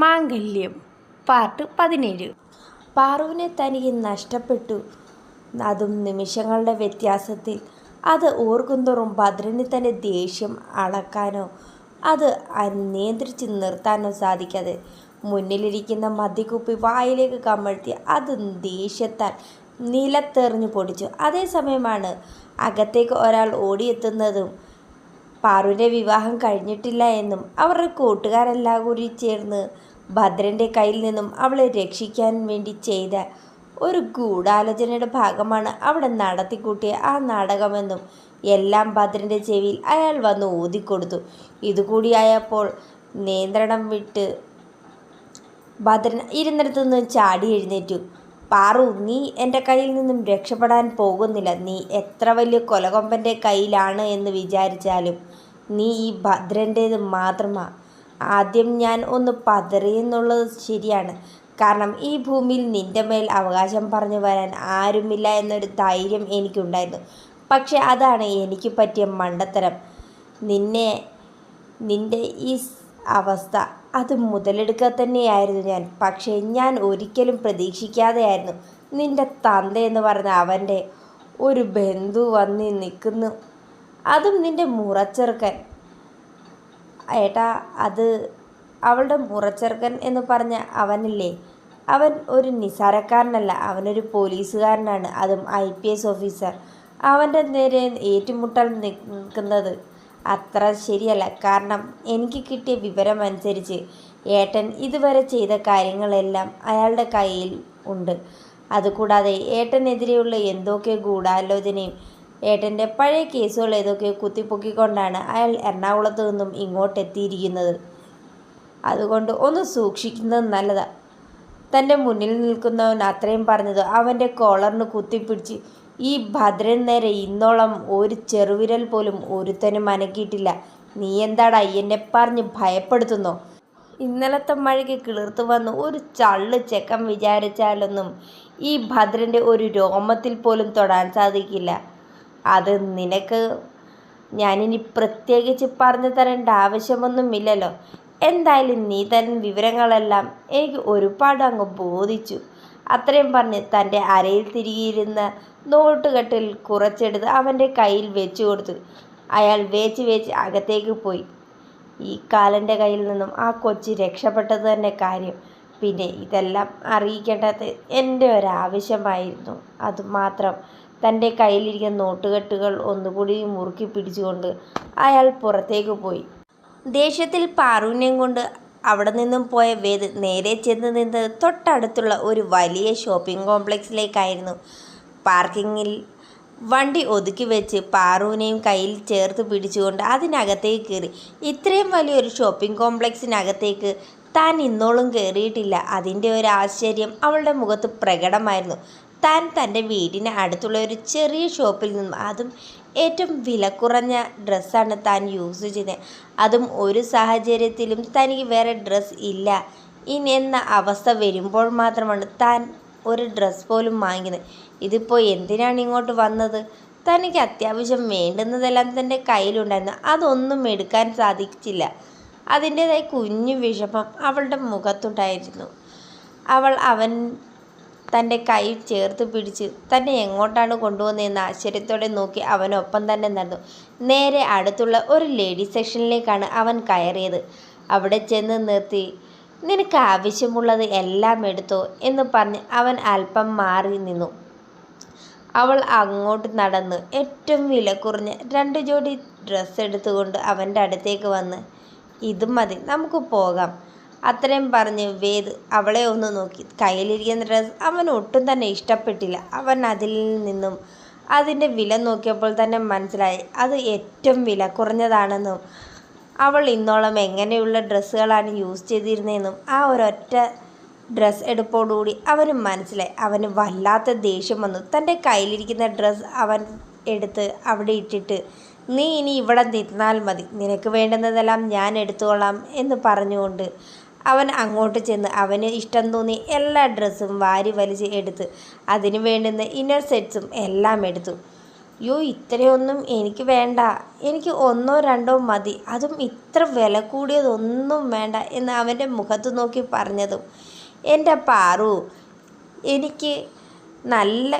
മാംഗല്യം part പതിനേഴ്. പാറുവിനെ തനിക്ക് നഷ്ടപ്പെട്ടു. അതും നിമിഷങ്ങളുടെ വ്യത്യാസത്തിൽ. അത് ഓർക്കുന്തോറും ഭദ്രന് തന്റെ ദേഷ്യം അളക്കാനോ അത് അനിയന്ത്രിച്ച് നിയന്ത്രിച്ച് നിർത്താനോ സാധിക്കാതെ. മുന്നിലിരിക്കുന്ന മദ്യക്കുപ്പി വായിലേക്ക് കമഴ്ത്തി അത് ദേഷ്യത്താൽ നിലത്തെറിഞ്ഞു പൊടിച്ചു. അതേസമയമാണ് അകത്തേക്ക് ഒരാൾ ഓടിയെത്തുന്നതും പാറുവിന്റെ വിവാഹം കഴിഞ്ഞിട്ടില്ല എന്നും അവരുടെ കൂട്ടുകാരെല്ലാം കൂടി ചേർന്ന് ഭദ്രന്റെ കയ്യിൽ നിന്നും അവളെ രക്ഷിക്കാൻ വേണ്ടി ചെയ്ത ഒരു ഗൂഢാലോചനയുടെ ഭാഗമാണ് അവിടെ നടത്തിക്കൂട്ടിയ ആ നാടകമെന്നും എല്ലാം ഭദ്രന്റെ ചെവിയിൽ അയാൾ വന്ന് ഊതിക്കൊടുത്തു. ഇതുകൂടിയായപ്പോൾ നിയന്ത്രണം വിട്ട് ഭദ്രൻ ഇരുന്നിടത്തുനിന്ന് ചാടി എഴുന്നേറ്റു. പാറു നീ എന്റെ കയ്യിൽ നിന്നും രക്ഷപ്പെടാൻ പോകുന്നില്ല. നീ എത്ര വലിയ കൊലകൊമ്പന്റെ കയ്യിലാണ് എന്ന് വിചാരിച്ചാലും നീ ഈ ഭദ്രന്റേത് മാത്രമാണ് ആദ്യം ഞാൻ ഒന്ന് പതറിയെന്നുള്ളത് ശരിയാണ്. കാരണം ഈ ഭൂമിയിൽ നിന്റെ മേൽ അവകാശം പറഞ്ഞു വരാൻ ആരുമില്ല എന്നൊരു ധൈര്യം എനിക്കുണ്ടായിരുന്നു. പക്ഷെ അതാണ് എനിക്ക് പറ്റിയ മണ്ടത്തരം. നിന്നെ നിന്റെ ഈ അവസ്ഥ. അത് മുതലെടുക്കുക തന്നെയായിരുന്നു ഞാൻ. പക്ഷേ ഞാൻ ഒരിക്കലും പ്രതീക്ഷിക്കാതെയായിരുന്നു. നിന്റെ തന്ത എന്ന് പറഞ്ഞ അവന്റെ ഒരു ബന്ധു വന്ന് നിൽക്കുന്നു. അതും നിന്റെ മുറച്ചെറുക്കൻ. ഏട്ടാ അത് അവളുടെ മുറച്ചെറുക്കൻ എന്ന് പറഞ്ഞ അവനില്ലേ? അവൻ ഒരു നിസാരക്കാരനല്ല. അവനൊരു പോലീസുകാരനാണ്. അതും ഐ പി എസ് ഓഫീസർ. അവന്റെ നേരെ ഏറ്റുമുട്ടൽ നിൽക്കുന്നത് അത്ര ശരിയല്ല. കാരണം എനിക്ക് കിട്ടിയ വിവരം അനുസരിച്ച് ഏട്ടൻ ഇതുവരെ ചെയ്ത കാര്യങ്ങളെല്ലാം അയാളുടെ കയ്യിൽ ഉണ്ട്. അതുകൂടാതെ ഏട്ടനെതിരെയുള്ള എന്തൊക്കെ ഗൂഢാലോചനയും ഏട്ടന്റെ പഴയ കേസുകൾ ഏതൊക്കെ കുത്തിപ്പൊക്കിക്കൊണ്ടാണ് അയാൾ എറണാകുളത്ത് നിന്നും ഇങ്ങോട്ടെത്തിയിരിക്കുന്നത്? അതുകൊണ്ട് ഒന്ന് സൂക്ഷിക്കുന്നത് നല്ലതാണ് തന്റെ മുന്നിൽ നിൽക്കുന്നവൻ അത്രയും പറഞ്ഞത് അവന്റെ കോളറിന് കുത്തിപ്പിടിച്ച് ഈ ഭദ്രൻ നേരെ ഇന്നോളം ഒരു ചെറുവിരൽ പോലും ഒരുത്തനും അനക്കിയിട്ടില്ല നീ എന്താടാ എന്നെ പറഞ്ഞ് ഭയപ്പെടുത്തുന്നോ? ഇന്നലത്തെ മഴയ്ക്ക് കിളിർത്തു വന്ന് ഒരു ചള്ള് ചെക്കം വിചാരിച്ചാലൊന്നും ഈ ഭദ്രന്റെ ഒരു രോമത്തിൽ പോലും തൊടാൻ സാധിക്കില്ല. അത് നിനക്ക് ഞാനിനി പ്രത്യേകിച്ച് പറഞ്ഞു തരേണ്ട ആവശ്യമൊന്നുമില്ലല്ലോ. എന്തായാലും നീ തരുന്ന വിവരങ്ങളെല്ലാം എനിക്ക് ഒരുപാട് അങ്ങ് ബോധിച്ചു. അത്രയും പറഞ്ഞ് തന്റെ അരയിൽ തിരികിയിരുന്ന നോട്ടുകെട്ടിൽ കുറച്ചെടുത്ത് അവന്റെ കയ്യിൽ വെച്ചു കൊടുത്തു. അയാൾ വേച്ച് വേച്ച് അകത്തേക്ക് പോയി. ഈ കാലന്റെ കയ്യിൽ നിന്നും ആ കൊച്ച് രക്ഷപ്പെട്ടത് തന്നെ കാര്യം. പിന്നെ ഇതെല്ലാം അറിയിക്കേണ്ടത് എന്റെ ഒരാവശ്യമായിരുന്നു. അതുമാത്രം തന്റെ കയ്യിലിരിക്കുന്ന നോട്ടുകെട്ടുകൾ ഒന്നുകൂടി മുറുക്കി പിടിച്ചുകൊണ്ട് അയാൾ പുറത്തേക്ക് പോയി. ദേഷ്യത്തിൽ പാറുവിനെയും കൊണ്ട് അവിടെ നിന്നും പോയ വേദ് നേരെ ചെന്ന് നിന്ന് തൊട്ടടുത്തുള്ള ഒരു വലിയ ഷോപ്പിംഗ് കോംപ്ലക്സിലേക്കായിരുന്നു. പാർക്കിങ്ങിൽ വണ്ടി ഒതുക്കി വെച്ച് പാറുവിനെയും കയ്യിൽ ചേർത്ത് പിടിച്ചുകൊണ്ട് അതിനകത്തേക്ക് കയറി. ഇത്രയും വലിയൊരു ഷോപ്പിംഗ് കോംപ്ലക്സിനകത്തേക്ക് താൻ ഇന്നോളം കയറിയിട്ടില്ല. അതിന്റെ ഒരു ആശ്ചര്യം അവളുടെ മുഖത്ത് പ്രകടമായിരുന്നു. താൻ തന്റെ വീടിന് അടുത്തുള്ള ഒരു ചെറിയ ഷോപ്പിൽ നിന്നും അതും ഏറ്റവും വില കുറഞ്ഞ ഡ്രസ്സാണ് താൻ യൂസ് ചെയ്തത് അതും ഒരു സാഹചര്യത്തിലും തനിക്ക് വേറെ ഡ്രസ്സ് ഇല്ല. ഇനി എന്ന അവസ്ഥ വരുമ്പോൾ മാത്രമാണ് താൻ ഒരു ഡ്രസ്സ് പോലും വാങ്ങിയത് ഇതിപ്പോൾ എന്തിനാണ് ഇങ്ങോട്ട് വന്നത്? തനിക്ക് അത്യാവശ്യം വേണ്ടുന്നതെല്ലാം തന്റെ കയ്യിലുണ്ടായിരുന്നു. അതൊന്നും എടുക്കാൻ സാധിച്ചില്ല. അതിന്റേതായ കുഞ്ഞു വിഷമം അവളുടെ മുഖത്തുണ്ടായിരുന്നു. അവൾ അവൻ തന്റെ കൈ ചേർത്ത് പിടിച്ച് തന്നെ എങ്ങോട്ടാണ് കൊണ്ടുവന്നതെന്ന് ആശ്ചര്യത്തോടെ നോക്കി അവനൊപ്പം തന്നെ നടന്നു നേരെ അടുത്തുള്ള ഒരു ലേഡി സെക്ഷനിലേക്കാണ് അവൻ കയറിയത്. അവിടെ ചെന്ന് നിർത്തി നിനക്ക് ആവശ്യമുള്ളത് എല്ലാം എടുത്തോ എന്ന് പറഞ്ഞ് അവൻ അല്പം മാറി നിന്നു. അവൾ അങ്ങോട്ട് നടന്നു ഏറ്റവും വില കുറഞ്ഞ രണ്ട് ജോഡി ഡ്രസ്സ് എടുത്തുകൊണ്ട് അവന്റെ അടുത്തേക്ക് വന്ന് ഇത് മതി നമുക്ക് പോകാം. അത്രയും പറഞ്ഞ് വേദ് അവളെ ഒന്ന് നോക്കി. കയ്യിലിരിക്കുന്ന ഡ്രസ്സ് അവൻ ഒട്ടും തന്നെ ഇഷ്ടപ്പെട്ടില്ല. അവൻ അതിൽ നിന്നും അതിന്റെ വില നോക്കിയപ്പോൾ തന്നെ മനസ്സിലായി അത് ഏറ്റവും വില കുറഞ്ഞതാണെന്നും അവൾ ഇന്നോളം എങ്ങനെയുള്ള ഡ്രസ്സുകളാണ് യൂസ് ചെയ്തിരുന്നതെന്നും ആ ഒരൊറ്റ ഡ്രസ്സ് എടുപ്പോടുകൂടി അവന് മനസ്സിലായി. അവന് വല്ലാത്ത ദേഷ്യം വന്നു. തന്റെ കയ്യിലിരിക്കുന്ന ഡ്രസ്സ് അവൻ എടുത്ത് അവിടെ ഇട്ടിട്ട് നീ ഇനി ഇവിടെ നിന്നാൽ മതി. നിനക്ക് വേണ്ടുന്നതെല്ലാം ഞാൻ എടുത്തുകൊള്ളാം എന്ന് പറഞ്ഞുകൊണ്ട് അവൻ അങ്ങോട്ട് ചെന്ന് അവന് ഇഷ്ടം തോന്നി എല്ലാ ഡ്രസ്സും വാരി വലിച്ച് എടുത്ത് അതിന് വേണ്ടുന്ന ഇന്നർ സെറ്റ്സും എല്ലാം എടുത്തു. യോ ഇത്രയൊന്നും എനിക്ക് വേണ്ട. എനിക്ക് ഒന്നോ രണ്ടോ മതി. അതും ഇത്ര വില കൂടിയതൊന്നും വേണ്ട എന്ന് അവന്റെ മുഖത്ത് നോക്കി പറഞ്ഞതും എന്റെ പാറു എനിക്ക് നല്ല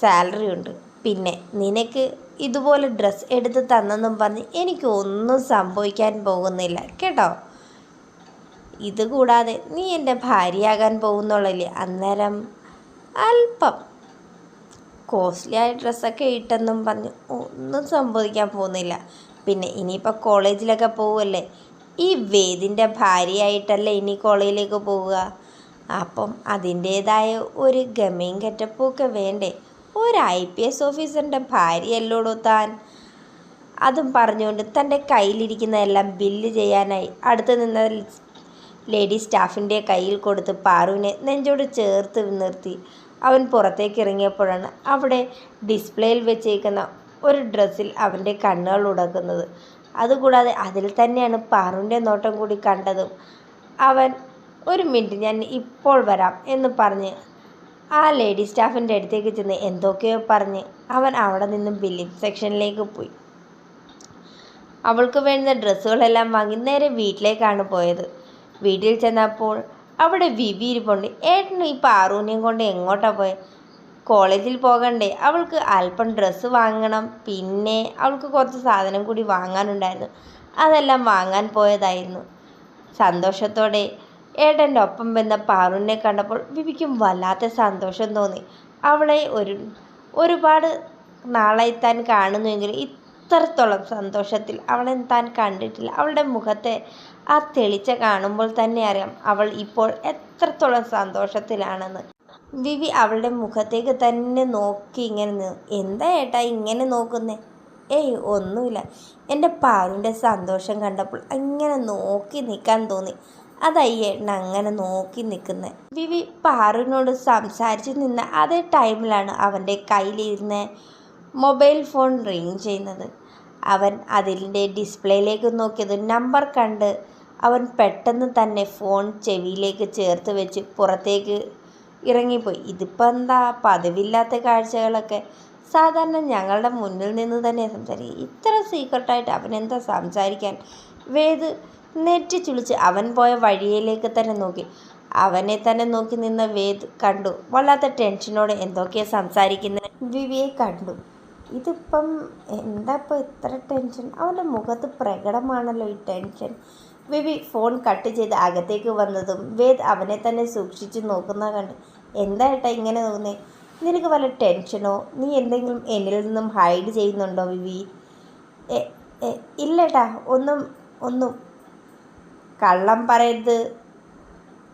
സാലറി ഉണ്ട്. പിന്നെ നിനക്ക് ഇതുപോലെ ഡ്രസ്സ് എടുത്ത് തന്നെന്നും പറഞ്ഞ് എനിക്ക് ഒന്നും സംഭവിക്കാൻ പോകുന്നില്ല കേട്ടോ? ഇതുകൂടാതെ നീ എന്റെ ഭാര്യയാകാൻ പോകുന്നുള്ളല്ലേ അന്നേരം അല്പം കോസ്റ്റ്ലി ആയ ഡ്രസ്സൊക്കെ ഇട്ടെന്നും പറഞ്ഞ് ഒന്നും സംഭവിക്കാൻ പോകുന്നില്ല. പിന്നെ ഇനിയിപ്പോൾ കോളേജിലൊക്കെ പോവുമല്ലേ ഈ വേദിന്റെ ഭാര്യയായിട്ടല്ലേ ഇനി കോളേജിലേക്ക് പോവുക? അപ്പം അതിന്റേതായ ഒരു ഗമയും കെറ്റപ്പൊക്കെ വേണ്ടേ? ഒരു ഐ പി എസ് ഓഫീസറിന്റെ ഭാര്യയല്ലോടോ താൻ? അതും പറഞ്ഞുകൊണ്ട് തന്റെ കയ്യിലിരിക്കുന്നതെല്ലാം ബില്ല് ചെയ്യാനായി അടുത്ത് നിന്ന ലേഡി സ്റ്റാഫിന്റെ കയ്യിൽ കൊടുത്ത് പാറുവിനെ നെഞ്ചോട് ചേർത്ത് നിർത്തി. അവൻ പുറത്തേക്ക് ഇറങ്ങിയപ്പോഴാണ് അവിടെ ഡിസ്പ്ലേയിൽ വെച്ചേക്കുന്ന ഒരു ഡ്രസ്സിൽ അവന്റെ കണ്ണുകൾ ഉടക്കുന്നത്. അതുകൂടാതെ അതിൽ തന്നെയാണ് പാറുവിന്റെ നോട്ടം കൂടി കണ്ടതും. അവൻ ഒരു മിനിറ്റ് ഞാൻ ഇപ്പോൾ വരാം എന്ന് പറഞ്ഞ് ആ ലേഡി സ്റ്റാഫിന്റെ അടുത്തേക്ക് ചെന്ന് എന്തൊക്കെയോ പറഞ്ഞ് അവൻ അവിടെ നിന്നും ബില്ലിംഗ് സെക്ഷനിലേക്ക് പോയി. അവൾക്ക് വേണ്ട ഡ്രസ്സുകളെല്ലാം വാങ്ങി നേരെ വീട്ടിലേക്കാണ് പോയത്. വീട്ടിൽ ചെന്നപ്പോൾ അവിടെ വിവി ഇരിപ്പുണ്ട്. ഏട്ടൻ ഈ പാറൂനെയും കൊണ്ട് എങ്ങോട്ടാ പോയത് കോളേജിൽ പോകണ്ടേ. അവൾക്ക് അല്പം ഡ്രസ്സ് വാങ്ങണം. പിന്നെ അവൾക്ക് കുറച്ച് സാധനം കൂടി വാങ്ങാനുണ്ടായിരുന്നു. അതെല്ലാം വാങ്ങാൻ പോയതായിരുന്നു. സന്തോഷത്തോടെ ഏട്ടന്റെ ഒപ്പം വന്ന പാറുവിനെ കണ്ടപ്പോൾ വിവിക്കും വല്ലാത്ത സന്തോഷം തോന്നി. അവളെ ഒരു ഒരുപാട് നാളായി താൻ കാണുന്നുവെങ്കിലും ഇത്രത്തോളം സന്തോഷത്തിൽ അവളെ താൻ കണ്ടിട്ടില്ല. അവളുടെ മുഖത്തെ ആ തെളിച്ച കാണുമ്പോൾ തന്നെ അറിയാം അവൾ ഇപ്പോൾ എത്രത്തോളം സന്തോഷത്തിലാണെന്ന്. വിവി അവളുടെ മുഖത്തേക്ക് തന്നെ നോക്കി ഇങ്ങനെ നിന്നു. എന്താ ഏട്ടാ ഇങ്ങനെ നോക്കുന്നേ? ഏയ് ഒന്നുമില്ല. എന്റെ പാറിന്റെ സന്തോഷം കണ്ടപ്പോൾ അങ്ങനെ നോക്കി നിൽക്കാൻ തോന്നി. അതായി ഏട്ടൻ അങ്ങനെ നോക്കി നിൽക്കുന്നത് വിവി പാറുവിനോട് സംസാരിച്ച് നിന്ന അതേ ടൈമിലാണ് അവന്റെ കയ്യിലിരുന്ന് മൊബൈൽ ഫോൺ റിങ് ചെയ്യുന്നത്. അവൻ അതിന്റെ ഡിസ്പ്ലേയിലേക്ക് നോക്കിയത് നമ്പർ കണ്ട് അവൻ പെട്ടെന്ന് തന്നെ ഫോൺ ചെവിയിലേക്ക് ചേർത്ത് വെച്ച് പുറത്തേക്ക് ഇറങ്ങിപ്പോയി. ഇതിപ്പോൾ എന്താ പതിവില്ലാത്ത കാഴ്ചകളൊക്കെ? സാധാരണ ഞങ്ങളുടെ മുന്നിൽ നിന്ന് തന്നെ സംസാരിക്കും. ഇത്ര സീക്രട്ടായിട്ട് അവനെന്താ സംസാരിക്കാൻ? വേദ് നെറ്റി ചുളിച്ച് അവൻ പോയ വഴിയിലേക്ക് തന്നെ നോക്കി. അവനെ തന്നെ നോക്കി നിന്ന വേദ് കണ്ടു. വല്ലാത്ത ടെൻഷനോടെ എന്തൊക്കെയാ സംസാരിക്കുന്ന? വിവിയെ കണ്ടു. ഇതിപ്പം എന്താ ഇപ്പോൾ ഇത്ര ടെൻഷൻ? അവന്റെ മുഖത്ത് പ്രകടമാണല്ലോ ഈ ടെൻഷൻ. വിവി ഫോൺ കട്ട് ചെയ്ത് അകത്തേക്ക് വന്നതും വേദ് അവനെ തന്നെ സൂക്ഷിച്ച് നോക്കുന്ന കണ്ട്. എന്താ ഏട്ടാ ഇങ്ങനെ തോന്നേ നിനക്ക് വല്ല ടെൻഷനോ? നീ എന്തെങ്കിലും എന്നിൽ നിന്നും ഹൈഡ് ചെയ്യുന്നുണ്ടോ വിവി? ഇല്ലേട്ടാ ഒന്നും ഒന്നും കള്ളം പറയരുത്.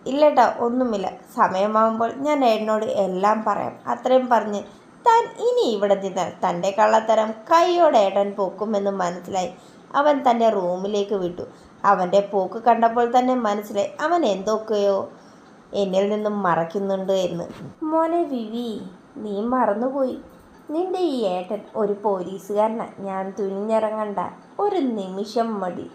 ഇല്ലേട്ടാ ഒന്നുമില്ല. സമയമാകുമ്പോൾ ഞാൻ എന്നോട് എല്ലാം പറയാം. അത്രയും പറഞ്ഞ് താൻ ഇനി ഇവിടെ നിന്നാൽ തന്റെ കള്ളത്തരം കൈയോടെ ഏട്ടൻ പോക്കുമെന്ന് മനസ്സിലായി. അവൻ തന്റെ റൂമിലേക്ക് വിട്ടു. അവന്റെ പോക്ക് കണ്ടപ്പോൾ തന്നെ മനസ്സിലായി അവൻ എന്തൊക്കെയോ എന്നിൽ നിന്നും മറയ്ക്കുന്നുണ്ട് എന്ന്. മോനെ വിവി നീ മറന്നുപോയി. നിന്റെ ഈ ഏട്ടൻ ഒരു പോലീസുകാരനാണ് ഞാൻ തുനിഞ്ഞിറങ്ങണ്ട. ഒരു നിമിഷം മതി.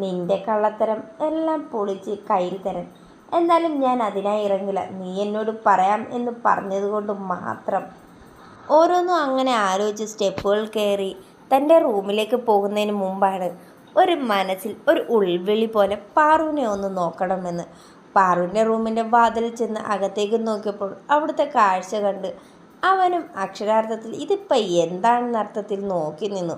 നിന്റെ കള്ളത്തരം എല്ലാം പൊളിച്ച് കയ്യിൽ തരാൻ. എന്നാലും ഞാൻ അതിനായി ഇറങ്ങില്ല. നീ എന്നോട് പറയാം എന്ന് പറഞ്ഞതുകൊണ്ട് മാത്രം. ഓരോന്നും അങ്ങനെ ആലോചിച്ച് സ്റ്റെപ്പുകൾ കയറി തന്റെ റൂമിലേക്ക് പോകുന്നതിന് മുമ്പാണ് ഒരു മനസ്സിൽ ഒരു ഉൾവിളി പോലെ പാറുവിനെ ഒന്ന് നോക്കണമെന്ന്. പാറുവിന്റെ റൂമിന്റെ വാതിൽ ചെന്ന് അകത്തേക്ക് നോക്കിയപ്പോൾ അവിടുത്തെ കാഴ്ച കണ്ട് അവനും അക്ഷരാർത്ഥത്തിൽ ഇതിപ്പോൾ എന്താണെന്ന അർത്ഥത്തിൽ നോക്കി നിന്നു.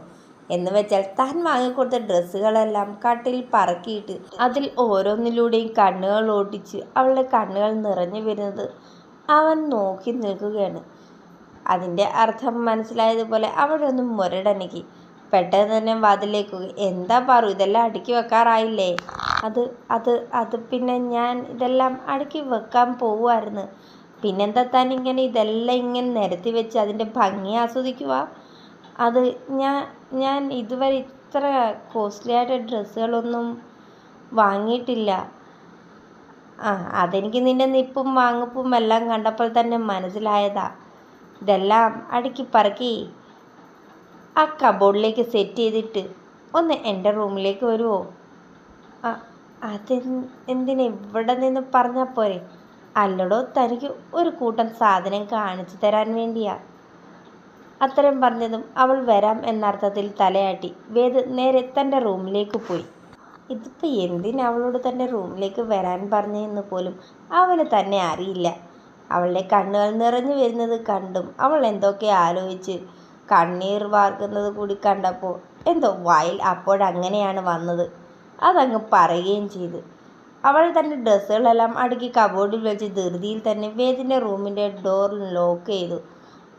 എന്ന് വെച്ചാൽ താൻ വാങ്ങിക്കൊടുത്ത ഡ്രസ്സുകളെല്ലാം കട്ടിൽ പറക്കിയിട്ട് അതിൽ ഓരോന്നിലൂടെയും കണ്ണുകൾ ഓടിച്ച് അവളുടെ കണ്ണുകൾ നിറഞ്ഞു വരുന്നത് അവൻ നോക്കി നിൽക്കുകയാണ്. അതിന്റെ അർത്ഥം മനസ്സിലായതുപോലെ അവിടെ ഒന്ന് മുരടനക്കി പെട്ടെന്ന് തന്നെ വാതിലേക്ക് എന്താ പറയൂ ഇതെല്ലാം അടുക്കി വെക്കാറായില്ലേ? അത് അത് അത് പിന്നെ ഞാൻ ഇതെല്ലാം അടുക്കി വെക്കാൻ പോവുമായിരുന്നു. പിന്നെന്താ താൻ ഇങ്ങനെ ഇതെല്ലാം ഇങ്ങനെ നിരത്തി വെച്ച് അതിന്റെ ഭംഗി ആസ്വദിക്കുക അത് ഞാൻ ഞാൻ ഇതുവരെ ഇത്ര കോസ്റ്റ്ലി ആയിട്ട് ഡ്രസ്സുകളൊന്നും വാങ്ങിയിട്ടില്ല. ആ അതെനിക്ക് നിന്റെ നിപ്പും വാങ്ങിപ്പും എല്ലാം കണ്ടപ്പോൾ തന്നെ മനസ്സിലായതാ. ഇതെല്ലാം അടുക്കി പറക്കി ആ കബോർഡിലേക്ക് സെറ്റ് ചെയ്തിട്ട് ഒന്ന് എന്റെ റൂമിലേക്ക് വരുമോ ആ അത് എന്തിനാ ഇവിടെ നിന്ന് പറഞ്ഞാൽ പോരെ? അല്ലടോ തനിക്ക് ഒരു കൂട്ടം സാധനം കാണിച്ചു തരാൻ വേണ്ടിയാ. അത്തരം പറഞ്ഞതും അവൾ വരാം എന്നർത്ഥത്തിൽ തലയാട്ടി. വേദ് നേരെ തന്റെ റൂമിലേക്ക് പോയി. ഇതിപ്പോൾ എന്തിന് അവളോട് തന്റെ റൂമിലേക്ക് വരാൻ പറഞ്ഞതെന്ന് പോലും അവന് തന്നെ അറിയില്ല. അവളുടെ കണ്ണുകൾ നിറഞ്ഞു വരുന്നത് കണ്ടും അവൾ എന്തൊക്കെ ആലോചിച്ച് കണ്ണീർ വാർക്കുന്നത് കൂടി കണ്ടപ്പോൾ എന്തോ വായിൽ അപ്പോഴങ്ങനെയാണ് വന്നത്. അതങ്ങ് പറയുകയും ചെയ്തു. അവൾ തന്റെ ഡ്രസ്സുകളെല്ലാം അടുക്കി കബോർഡിൽ വെച്ച് ധൃതിയിൽ തന്നെ വേദിന്റെ റൂമിന്റെ ഡോർ ലോക്ക് ചെയ്തു.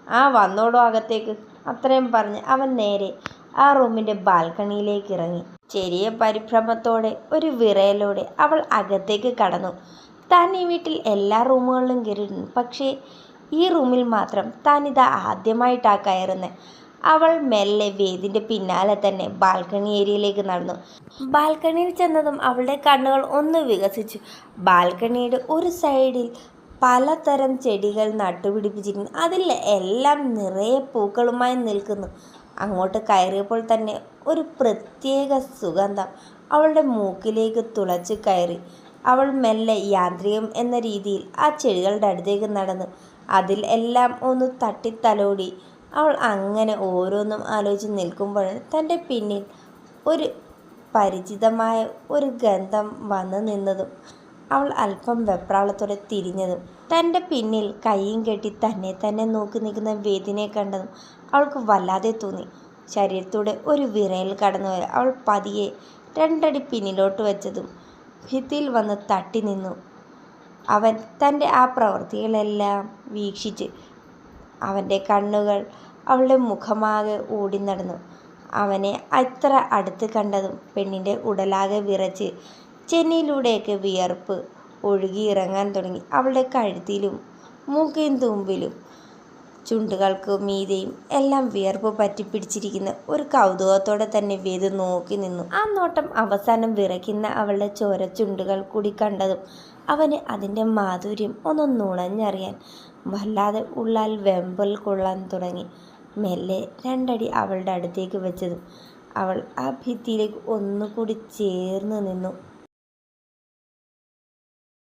ആ വന്നോടോ അകത്തേക്ക്. അത്രയും പറഞ്ഞ് അവൻ നേരെ ആ റൂമിന്റെ ബാൽക്കണിയിലേക്ക് ഇറങ്ങി. ചെറിയ പരിഭ്രമത്തോടെ ഒരു വിറയലോടെ അവൾ അകത്തേക്ക് കടന്നു. താൻ ഈ വീട്ടിൽ എല്ലാ റൂമുകളിലും കയറിയിരുന്നു പക്ഷേ ഈ റൂമിൽ മാത്രം താൻ ഇതാ ആദ്യമായിട്ടാ കയറുന്നത് അവൾ മെല്ലെ വേദിന്റെ പിന്നാലെ തന്നെ ബാൽക്കണി ഏരിയയിലേക്ക് നടന്നു. ബാൽക്കണിയിൽ ചെന്നതും അവളുടെ കണ്ണുകൾ ഒന്ന് വികസിച്ചു. ബാൽക്കണിയുടെ ഒരു സൈഡിൽ പലതരം ചെടികൾ നട്ടുപിടിപ്പിച്ചിരിക്കുന്നു. അതിൽ എല്ലാം നിറയെ പൂക്കളുമായി നിൽക്കുന്നു. അങ്ങോട്ട് കയറിയപ്പോൾ തന്നെ ഒരു പ്രത്യേക സുഗന്ധം അവളുടെ മൂക്കിലേക്ക് തുളച്ച് കയറി. അവൾ മെല്ലെ യാന്ത്രികം എന്ന രീതിയിൽ ആ ചെടികളുടെ അടുത്തേക്ക് നടന്നു. അതിൽ എല്ലാം ഒന്ന് തട്ടിത്തലോടി. അവൾ അങ്ങനെ ഓരോന്നും ആലോചിച്ച് നിൽക്കുമ്പോൾ തന്റെ പിന്നിൽ ഒരു പരിചിതമായ ഒരു ഗന്ധം വന്നു നിന്നതും അവൾ അല്പം വെപ്രാളത്തോടെ തിരിഞ്ഞതും തന്റെ പിന്നിൽ കൈയും കെട്ടി തന്നെ തന്നെ നോക്കി നിൽക്കുന്ന വേദിനെ കണ്ടതും അവൾക്ക് വല്ലാതെ തോന്നി. ശരീരത്തൂടെ ഒരു വിറയൽ കടന്നു അവൾ പതിയെ രണ്ടടി പിന്നിലോട്ട് വെച്ചതും ഭിത്തിയിൽ വന്ന് തട്ടി നിന്നു. അവൻ തന്റെ ആ പ്രവൃത്തികളെല്ലാം വീക്ഷിച്ച് അവന്റെ കണ്ണുകൾ അവളുടെ മുഖമാകെ ഓടി നടന്നു. അവനെ അത്ര അടുത്ത് കണ്ടതും പെണ്ണിന്റെ ഉടലാകെ വിറച്ച് ചെന്നിയിലൂടെയൊക്കെ വിയർപ്പ് ഒഴുകിയിറങ്ങാൻ തുടങ്ങി. അവളുടെ കഴുത്തിലും മൂക്കിൻ തുമ്പിലും ചുണ്ടുകൾക്ക് മീതെയും എല്ലാം വിയർപ്പ് പറ്റിപ്പിടിച്ചിരിക്കുന്ന ഒരു കൗതുകത്തോടെ തന്നെ വേദ നോക്കി നിന്നു. ആ നോട്ടം അവസാനം വിറയ്ക്കുന്ന അവളുടെ ചോര ചുണ്ടുകൾ കൂടി കണ്ടതും അവന് അതിന്റെ മാധുര്യം ഒന്ന് നുണഞ്ഞറിയാൻ വല്ലാതെ ഉള്ളാൽ വെമ്പൽ കൊള്ളാൻ തുടങ്ങി. മെല്ലെ രണ്ടടി അവളുടെ അടുത്തേക്ക് വെച്ചതും അവൾ ആ ഭിത്തിയിലേക്ക് ഒന്നുകൂടി ചേർന്ന് നിന്നു.